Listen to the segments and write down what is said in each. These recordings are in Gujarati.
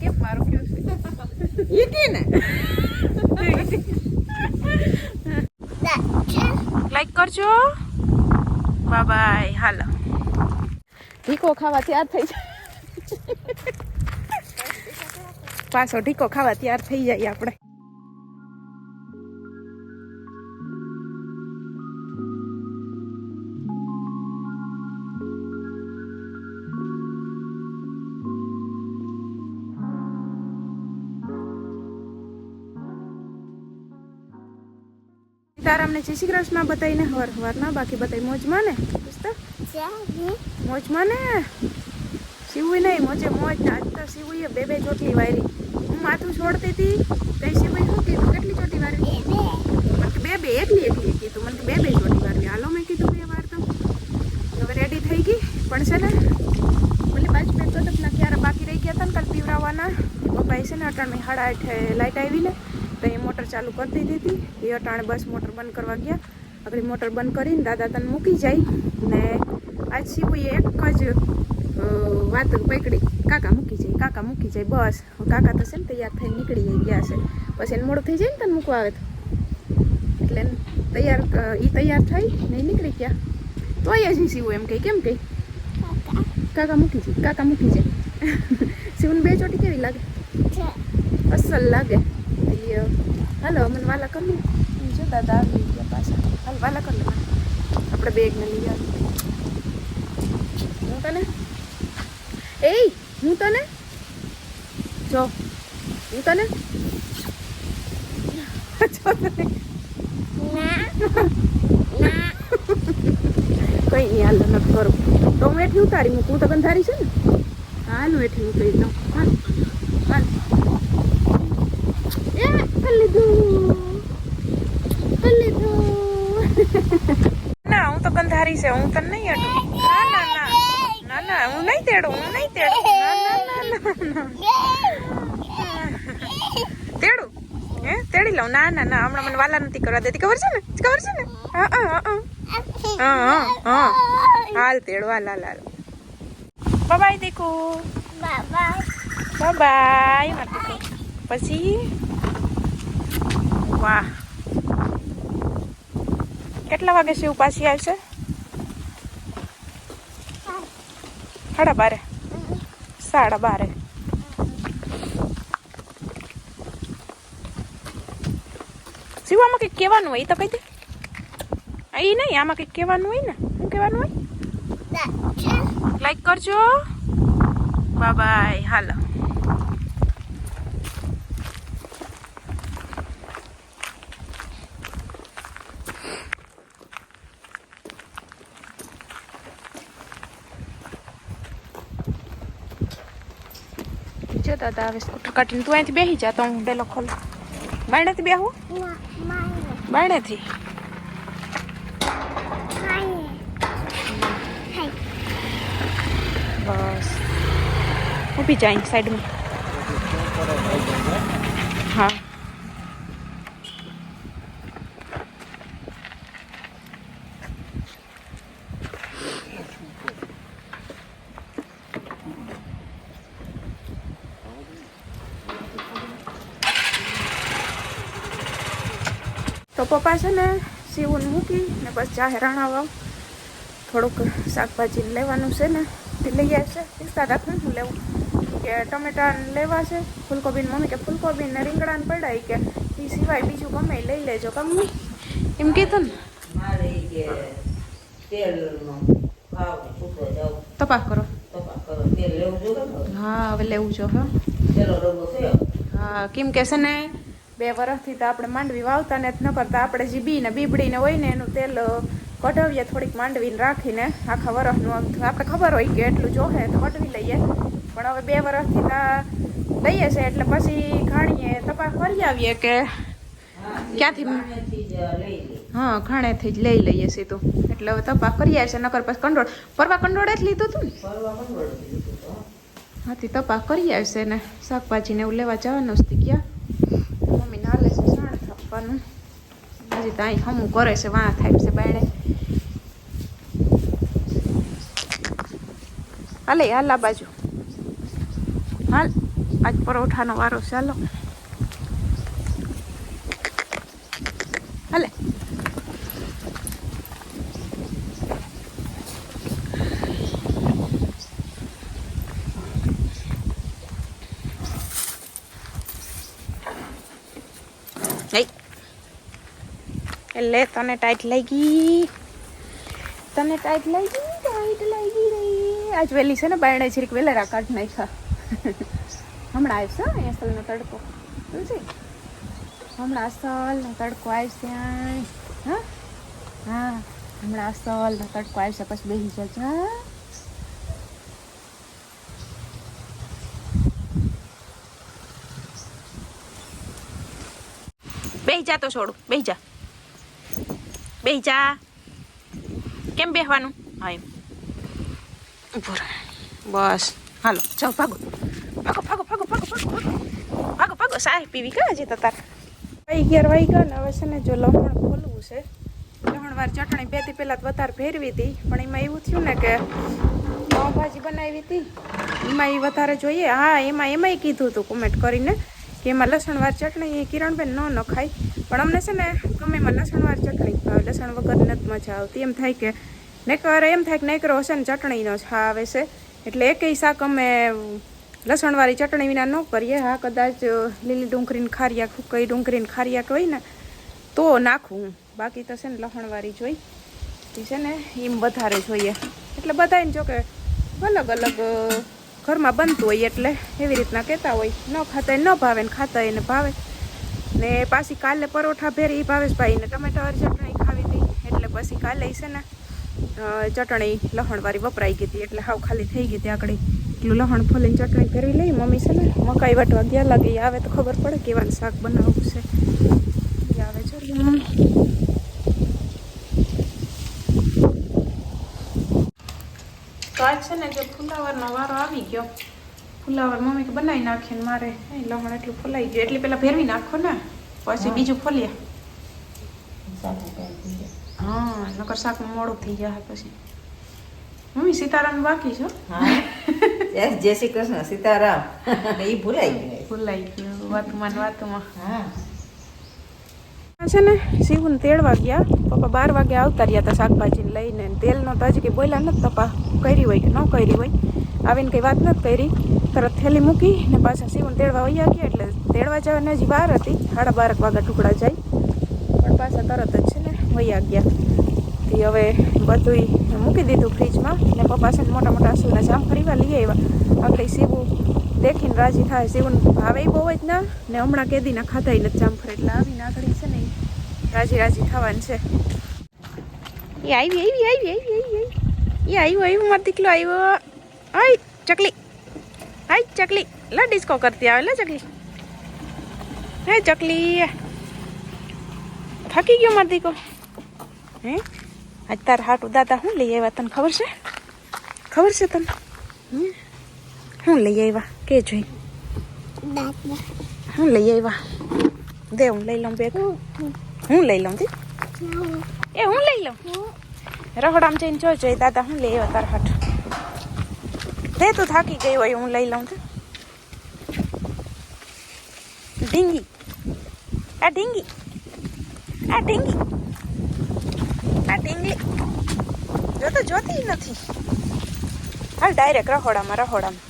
કેમ મારું કયું ઈટી ને? લાઈક કરજો. બાય બાય હાલો. ઢીકો ખાવા તૈયાર થઈ જાય. પાછો ઢીકો ખાવા તૈયાર થઈ જાય આપણે. સીતારામને જય શ્રી કૃષ્ણ બતાવીને હવાર હવારના બાકી બતાવી મોજમાં ને? પુસ્તક મોજમાં ને? શિવું નહીં મોજે મોજ. આજ તો શિવુએ બે બે ચોટલી વાયરી હું માથું છોડતી હતી કઈ શિવુએ શું કીધું? કેટલી ચોટી વારવી મને બે બે એકલી એકલી કીધું. મને બે બે ચોટી વાર. હાલો મેં કીધું બે વાર તો. હવે રેડી થઈ ગઈ. પણ છે ને બોલે પાંચ મિનિટ કદપના ક્યારે બાકી રહી ગયા હતા ને કાલ પીવડાવવાના. પપ્પાએ છે ને અટાણે સાડા આઠે લાઇટ આવી ને. તો એ મોટર ચાલુ કરી દીધી હતી. એ અટાણે બસ મોટર બંધ કરવા ગયા. આગળ મોટર બંધ કરીને દાદા તને મૂકી જાય ને આજ શિવુએ એક જ વાત પકડી. કાકા મૂકી જાય કાકા મૂકી જાય બસ. કાકા તો છે ને તૈયાર થઈને નીકળી ગયા છે. પછી એને મોડું થઈ જાય ને તને મૂકવા આવે તો. એટલે તૈયાર એ તૈયાર થઈ ને નીકળી ગયા. તો અહીંયા જ શિવું એમ કહી કેમ કહી? કાકા મૂકી જાય કાકા મૂકી જાય. શિવને બે ચોટી કેવી લાગે? અસલ લાગે. અ, હાલો મને વાલા કરી જો દાદા આવી ગયા પાછા હાલ વાલા કરી. આપણે બેગને લઈ આવી હું તને એ હું તને જો હું તને કઈ નહીં હાલ નથી કરું તો હું એઠી ઉતારી મૂકું તો બંધારી છે ને હાલ હું એઠી ઉતારી દઉં હાલ હાલ એ કરી લીધું કરી લીધું ના હું તો ગંધારી છે હું તને નહીં અડું. ના ના ના. ના ના હું નહીં તેડું હું નહીં તેડું. ના ના ના તેડું. હે તેડી લઉં. ના ના ના હમણાં મને વાલા નથી કરવા દેતી. ખબર છે ને? ખબર છે ને? હા હા હા હા. હા હાલ તેડવા હાલ હાલ બાય દેખો બાય બાય મારતી પછી? વાહ. કેટલા વાગે શિવ પાછી આવશે? સાડા બારે. સાડા બારે. શિવ આમાં કંઈક કહેવાનું હોય તો કહી દે. આ નહીં આમાં કંઈક કહેવાનું હોય ને. શું કહેવાનું હોય? લાઈક કરજો. બાય હાલો. જો દાદા હવે સ્કૂટર કાઢીને તું અહીંથી બેસી જા તો હું ડેલો ખોલ બાયણેથી બેહું બાયણેથી બસ ઊભી જાય સાઈડમાં હા તો પપ્પા છે ને સીવું મૂકી ને બસ જાહે રાણા વાવ થોડુંક શાકભાજી લેવાનું છે ને તે લઈ આવશે પિસ્તા રાખું હું લેવું. કે ટમેટા લેવા છે ફૂલકોબીને મમ્મી કે ફૂલકોબી ને રીંગણા પડાય કે એ સિવાય બીજું ગમે એ લઈ લેજો ગમે એમ કીધું ને? તપાસ કરો. હા હવે લેવું જો હા કેમ કે છે ને બે વર્ષથી તો આપણે માંડવી વાવતા ને ન કરતા. આપણે જે બી ને બીબડીને હોય ને એનું તેલ કઢાવીએ થોડીક માંડવીને રાખીને આખા વરસનું આપણે ખબર હોય કે એટલું જોહે તો કઢવી લઈએ. પણ હવે બે વર્ષથી તો લઈએ છે એટલે પછી ખાણીએ તપાસ કરી આવીએ કે ક્યાંથી હા ખાણેથી જ લઈ લઈએ સીધું. એટલે હવે તપાસ કરી આવે છે નકર પછી કંડોળ. પરવા કંડોળે જ લીધું હતું ને? હાથી તપાસ કરી આવશે ને. શાકભાજી ને એવું લેવા જવાનું જ ગયા થાપવાનું હજી તો અહીં હમું કરે છે વાં થાય છે બાયણે. હાલે, હાલ બાજુ. હાલ, આજ પરોઠાનો વારો ચાલો હાલે. એટલે તને ટાઈટ લાગી. તને ટાઈટ લાગી ટાઈટ લાગી રહી આજ વેલી છે ને બાયણે છીરીક વેલેરા કાઢ નાખ્યા. હમણાં આવશે હો, અહીંયા અસલનો તડકો. સમજી હમણાં અસલનો તડકો આવશે. હા? હા, હમણાં અસલનો તડકો આવશે પછી બેસી જજો, હા? બેહી જા તો છોડું, બેહી જા. બેહી જા કેમ બેહવાનું? હા એમ ઊભું બસ. હાલો જાઓ ભાગો. ભાગો ભાગો ભાગો ભાગો ભાગો ભાગો. ભાગો ભાગો. સાહેબ પીવી કા છે તો તાર. અગિયાર વાગી ગયા ને હવે છે ને જો લવણ ખોલવું છે. લહણવાર ચટણી બેથી પહેલાં વધારે ફેરવી હતી પણ એમાં એવું થયું ને કે પાવભાજી બનાવી હતી. એમાં એ વધારે જોઈએ. હા એમાં એમાંય કીધું હતું કોમેન્ટ કરીને. કે એમાં લસણવાર ચટણી કિરણબેન ન નખાય. પણ અમને છે ને, ગમે એમાં લસણવાર ચટણી ભાવે લસણ વગર નથી મજા આવતી. એમ થાય કે નેકર, એમ થાય કે નેકરો હશે ને ચટણીનો છાવ આવે છે. એટલે એકેય શાક અમે લસણવાળી ચટણી વિના ન કરીએ. હા, કદાચ લીલી ડુંગળીને ખારિયા, કઈ ડુંગળીને ખારિયા હોય ને, તો નાખું બાકી તો છે ને લસણવાળી જોઈ એ છે ને, એમ વધારે જોઈએ. એટલે બધાને જો કે અલગ અલગ ઘરમાં બનતું હોય એટલે એવી રીતના કહેતા હોય. ન ખાતા ન ભાવે ને ખાતા એને ભાવે. ને પાછી કાલે પરોઠા ભેરી ભાવેશભાઈને ટમેટાવાળી ચટણી ખાવી હતી. એટલે પછી કાલે છે ને ચટણી લહણવાળી વપરાઈ ગઈ હતી. એટલે હાવ ખાલી થઈ ગઈ હતી આગળ એટલું લહણ ફોલીને ચટણી ફેરવી લઈ, મમ્મી છે ને, મકાઈ વાટવા ગયા લાગે આવે તો ખબર પડે કેવાનું શાક બનાવવું છે. આવે છે તો આજ છે ને જો ફુલાવરનો વારો આવી ગયો. ફુલાવર મમ્મી કે બનાવી નાખીએ ને મારે લમણ એટલું ફોલાઈ ગયું. એટલે પેલા ફેરવી નાખો ને. પછી બીજું ફોલીએ. હા નકર શાકમાં મોડું થઈ જાય પછી. મમ્મી સીતારામ બાકી છો જય જય શ્રી કૃષ્ણ. સીતારામ. એ ભૂલાઈ ગયું. ભૂલાઈ ગયું. વાતમાં વાતમાં. હા. છે ને શિવને તેડવા ગયા પપ્પા બાર વાગે આવતા રહ્યા હતા શાકભાજીને લઈને તેલનો તો હજી કંઈ બોલ્યા નથી પપ્પા. કરી હોય કે ન કરી હોય. આવીને કંઈ વાત નથી કરી. તરત થેલી મૂકી ને પાછા શિવને તેડવા વૈયા ગયા એટલે તેડવા જવાની હજી વાર હતી. સાડા બારક વાગ્યા ટુકડા જાય. પણ પાછા તરત જ છે ને વૈયા ગયા. તે હવે બધુંય મૂકી દીધું ફ્રીજમાં ને પપ્પા છે ને મોટા મોટા જામ ફરીવા લઈ આવ્યા. આગળ શિવું દેખીને રાજી થાય. શિવને ભાવે બહુ જ ના. ને હમણાં કેદીના ખાધા નથી જામફળ એટલે આવીને આગળ રાજી રાજી થવાનું છે. એ આવી આવી આવી આવી આવી આવી એ આવ્યો આવ્યો મારો દીકલો આવ્યો. આય ચકલી. હાય ચકલી. લા ડિસ્કો કરતી આવે લે ચકલી. હે ચકલી. થાકી ગયો મારો દીકો હે? આજ તાર હાટું દાદા શું લઈ આવ્યા તને ખબર છે? ખબર છે તને? હમ? શું લઈ આવ્યા? કે જોઈ? શું લઈ આવ્યા? દે હું લઈ લઉં બેગ. હું લઈ લઉં તી એ હું લઈ લઉં. રહોડામાં જઈને જોજો એ દાદા હું લઈ આવ્યા તાર હાટ. દે તું થાકી ગઈ હોય હું લઈ લઉં તી ઢીંગી. આ ઢીંગી. આ ઢીંગી. આ ઢીંગી. જો તો જોતી નથી. હાલ ડાયરેક્ટ રહોડામાં રહોડામાં.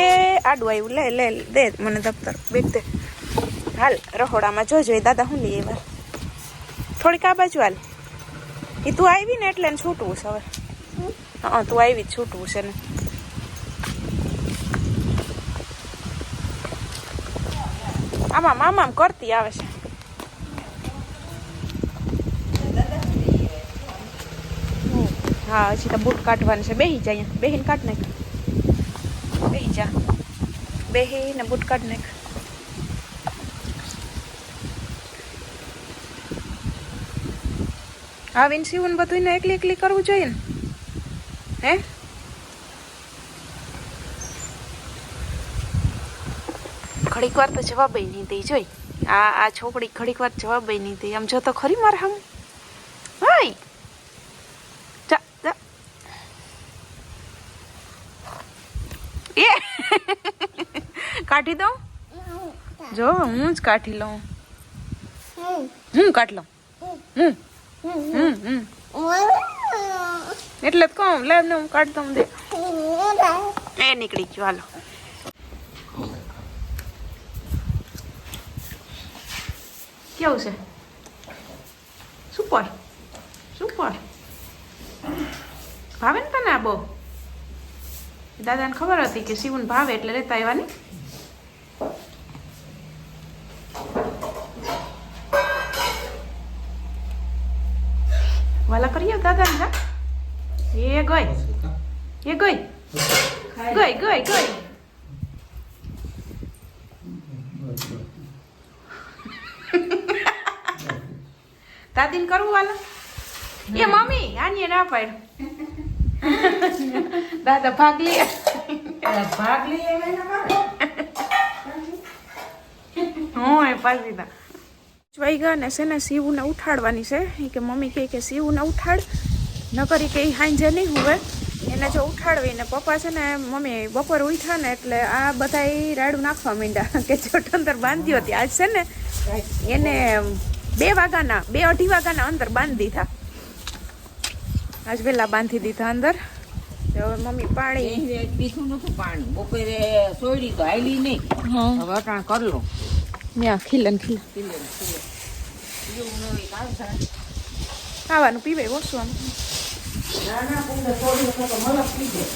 એ આડું આવ્યું લે લે દે મને દફતર. બેગ દે. હાલ રહોડામાં જોજો દાદા હું લઈ આવ્યા. થોડીક આ બાજુ હાલ. એ તું આવી ને એટલે છૂટવું છે હવે. હા, તું આવી છૂટવું છે ને. આમાં મામામ કરતી આવે છે. હા, હજી તો બૂટ કાઢવાનું છે. બેહી જા અહીંયા. બેહીને કાઢ નાખ. બેહી જા. બેહીને બૂટ કાઢ નાખ. આવીને સીવું બધું એકલી એકલી કરવું જોઈએ ને? હે? ઘડીક વાર તો જવાબ નહીં દઈ જોઈ. આ આ છોકરી ઘડીક વાર જવાબ નહીં દઈ આમ જો તો ખરી મારે હમ. હાય! જા જા. એ! કાઢી દઉં? જો હું જ કાઢી લઉં. હું? કાઢ લઉં? હું? એટલે કહું લે હું કાઢી દઉં દે. એ નીકળી ગયો હાલો. કેવું છે? Super super. ભાવે ને તને આ બહુ? દાદાને ખબર હતી કે શિવન ભાવે એટલે લેતા આવ્યા ને? વાલા કરીએ દાદાને હા? એ ગઈ. એ ગઈ. ગઈ ગઈ ગઈ. દાદીને કરવું વાલા? એ મમ્મી આની ના પાડ દાદા ભાગ લે. ભાગ મારે હું એ પાછી દા જોઈ ગયા ને છે ને શિવને ઉઠાડવાની છે. એ કે મમ્મી કહે કે શિવને ઉઠાડ ન કરી કે એ હાંજે નહીં હોવે. એને જો ઉઠાડવી ને પપ્પા છે ને મમ્મી બપોર ઉઠ્યા ને એટલે આ બધા રાડું નાખવા માંડ્યા. કે ચોટંદર બાંધ્યો હતી. આજ છે ને એને બે વાગ્યાના બે અઢી વાગ્યાના અંદર બાંધી દીધા. આજ વહેલા બાંધી દીધા અંદર. હવે મમ્મી પાણી પીધું નતું પાણી. બપોરે સોયડી તો હાલી નહીં. હવે અટાણ કરી લો ખીલન ખીલન. ખીલે ને ખાવાનું પીવે ઓછું આમ ના ના પૂંછે સોડી વખત તો મલક પી જાય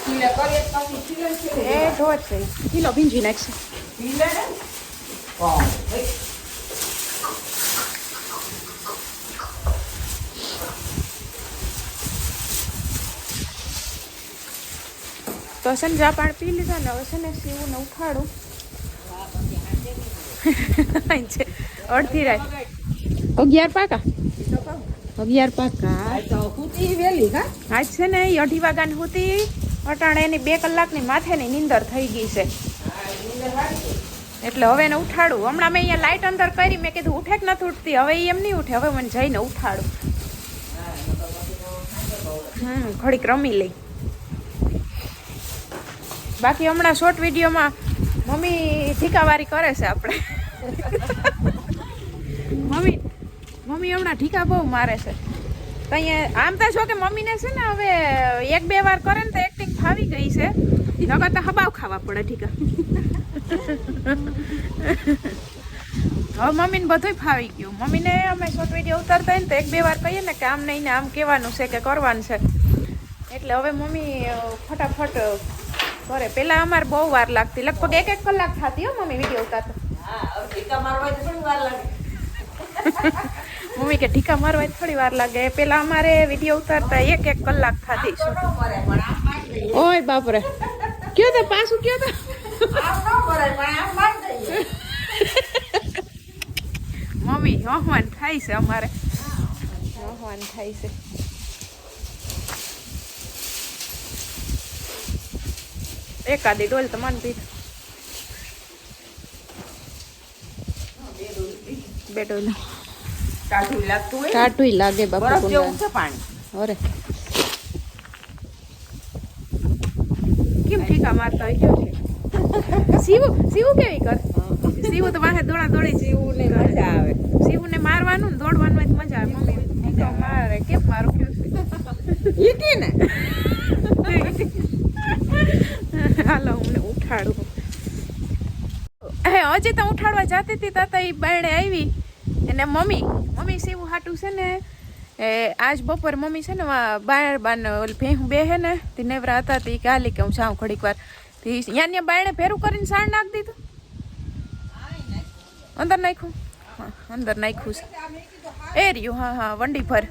ખીલે કરીએ તો પછી ખીલે જ ખીલે. એ ઢોર છે કિલો ભીંજી નાખશે ખીલે ને? હા. હે. તો છે ને જા પાણી પી લીધા ને હવે છે ને સીવું ને ઉઠાડું અડધી રાત. અગિયાર પાકા? અગિયાર પાકા. વેલી કા આજ છે ને ઈ અઢી વાગ્યાની હતી. અટાણે એની બે કલાકની માથેની નીંદર થઈ ગઈ છે. એટલે હવે એને ઉઠાડું. હમણાં મેં અહીંયા લાઇટ અંદર કરી મેં કીધું ઉઠે કે નથી ઉઠતી? હવે એમ નહીં ઉઠે. હવે મને જઈને ઉઠાડું. હમ ઘડીક રમી લઈ. બાકી હમણાં શોર્ટ વિડીયોમાં મમ્મી ઠીકાવારી કરે છે આપણે. મમ્મી મમ્મી હમણાં ઢીકા બહુ મારે છે. તો અહીંયા આમ તો જો કે મમ્મીને છે ને હવે એક બે વાર કરે ને તો એક્ટિંગ ફાવી ગઈ છે. નકર તો હબાવ ખાવા પડે ઠીકા હવે મમ્મીને બધુંય ફાવી ગયું. મમ્મીને અમે શોર્ટ વીડિયો ઉતારતા હોય ને તો એક બે વાર કહીએ ને કે આમ નહીં ને આમ કહેવાનું છે કે કરવાનું છે. એટલે હવે મમ્મી ફટાફટ કરે પહેલાં અમારે બહુ વાર લાગતી. લગભગ એક એક કલાક થતી હો મમ્મી વીડિયો ઉતારતા હા હવે ટીકા મારવા તો થોડી વાર લાગે. મમ્મી કે ઢીકા મારવા થોડી વાર લાગે. પહેલાં અમારે વીડિયો ઉતારતા એક એક કલાક થતી. ઓય બાપરે. કયો તો પાછું કયો તો? આમ ન મરે પણ આમ મારી દઈએ. મમ્મી હવાન થાય છે અમારે. હોહવાન થાય છે. એકાદી ડોલ તો મને પીધ બે ડોલ. ટાઢું લાગતું હોય? ને. લાગે બાપા છે પાણી. અરે. કેમ ઠીકા મારતા હોય? કેવું છે? સીવું સીવું કેવી કર? સીવું તો વાહે દોડા દોડી જીવું ને મજા આવે. સીવું ને મારવાનું ને દોડવાનું મજા આવે. મમ્મી મારે. કેમ મારું? કેવું ઈટી ને? છે હાલો, હું ઉઠાડું. હે, હજી તો ઉઠાડવા જતી હતી, તાતા એ બાયણે આવી. અને મમ્મી મમ્મી સીવું હાટું છે ને, એ આજ બપોર મમ્મી છે ને બાયણ બાન ભેહું બે હે ને, તે નેવરા હતા, તે કાલી કે હું જાઉં ઘડીક વાર. તે ત્યાં ત્યાં બાયણે ભેરું કરીને સાણ નાખી દીધું. અંદર નાખ્યું? અંદર નાખ્યું છે. એ રહ્યું, હા હા વંડી ભર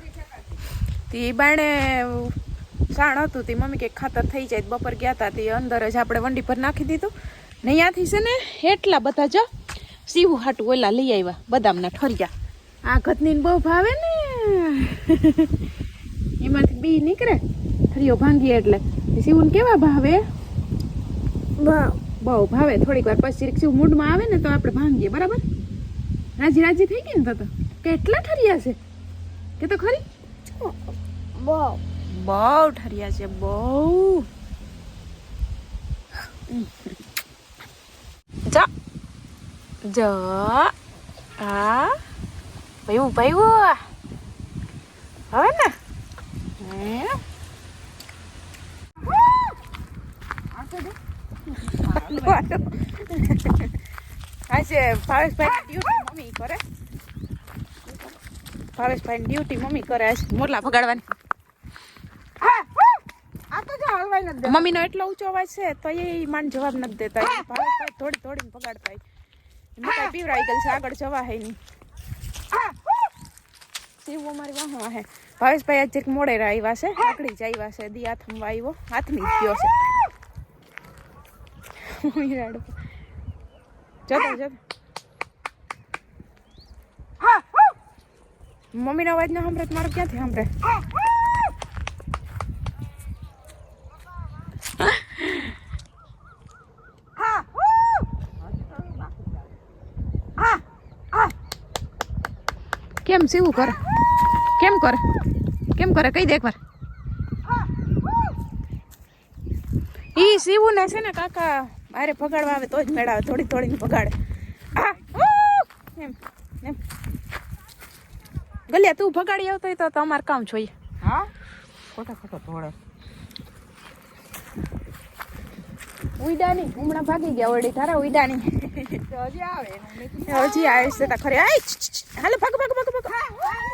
તે બાયણે સાણ હતું તે મમ્મી કે ખાતર થઈ જાય બપોર ગયા હતા તે અંદર જ આપણે વંડી પર નાખી દીધું. ને અહીંયાથી છે ને એટલા બધા જો સીવું હાટું ઓલા લઈ આવ્યા બદામના ઠરિયા. આ ઘતનીને બહુ ભાવે ને. એમાંથી બી નીકળે ઠરિયો ભાંગી એટલે. સીવું કેવા ભાવે? બહુ ભાવે. થોડીક વાર પછી સીવ મૂડમાં આવે ને તો આપણે ભાંગીએ બરાબર? રાજી રાજી થઈ ગઈ ને તો તો? કેટલા ઠરિયા છે? કે તો ખરી? બહુ. ઠરિયા છે, બહુ. જા. આ. ભાઈ ભાઈ હવે ને. આજે ભાવેશભાઈ ડ્યુટી મમ્મી કરે. ભાવેશભાઈ ડ્યુટી મમ્મી કરે મોરલા ભગાડવાની. મમ્મીનો એટલો ઊંચો અવાજ છે, તો એ માન જવાબ નથી દેતા. થોડી થોડીને ભગાડતા હોય. પીવરાઈ ગયેલ છે, આગળ જવા હે નહીં. શિવ અમારી વાહ વાહે. ભાવેશભાઈ આજે જીરીક મોડે આવ્યા છે આકડી જ આવ્યા છે, દી હાથમાં આવ્યો હાથમી જ ગયો છે. જતો જતો. મમ્મીનો અવાજ ના સાંભળે મારો ક્યાંથી સાંભળે? કેમ સીવું કરે? કેમ કરે? કેમ કરે? કઈ દે એકવાર. ઈ સીવું ને છે ને કાકા મારે ભગાડવા આવે તો જ મેળાવે થોડી થોડી ઉ, એમ એમ. ગલિયા તું ભગાડી આવતો હોય તો તમારે કામ જોઈએ. હા? ખોટા ખોટા ધોળે. ઉઈડાની હમણાં ભાગી ગયા ઓરડી તારા ઉઈડાની. હજી આવે હજી આવે છે ખરી. છી. હાલો, ભાગો ભાગો ભાગો ભાગો.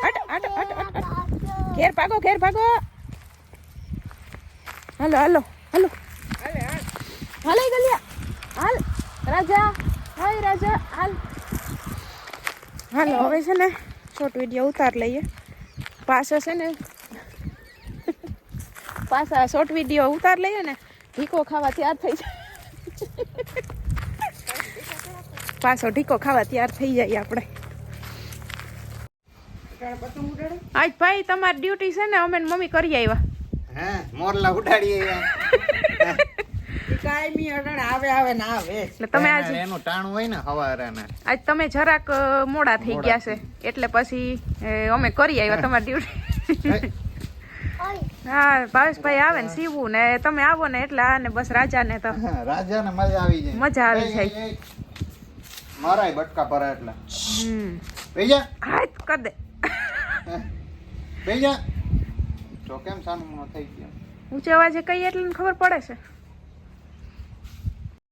હટ હટ હટ હટ. ઘેર ભાગો ઘેર ભાગો. હાલો હાલો હાલો. હાલ ગલિયા. હાલ, રાજા. હાય, રાજા. હાલ. હાલો, હવે છે ને શોર્ટ વીડિયો ઉતાર લઈએ. પાછો છે ને પાછા શોર્ટ વીડિયો ઉતાર લઈએ ને ઢીકો ખાવા તૈયાર થઈ જાય. પાછો ઢીકો ખાવા તૈયાર થઈ જાય આપણે. આજ ભાઈ તમારી ડ્યુટી છે ને અમે મમ્મી કરી આવ્યા હે મોરલા ઉડાડીએ કાયમી અડાડે આવે આવે ના આવે. એટલે તમે આજ એનું ટાણું હોય ને હવારે ને. આજ તમે જરાક મોડા થઈ ગયા છે. એટલે પછી અમે કરી આવ્યા તમારી ડ્યુટી હા. ભાવેશભાઈ આવે ને સીવું ને તમે આવો ને એટલે આ ને બસ રાજાને તો રાજા ને મજા આવી જાય. મજા આવી જાય. મારાય બટકા પર એટલે. હમ. બેજા હાથ કર દે. બેજા તો કેમ સાનું થઈ ગયું? ઊંચે અવાજે કઈ એટલે ખબર પડે છે.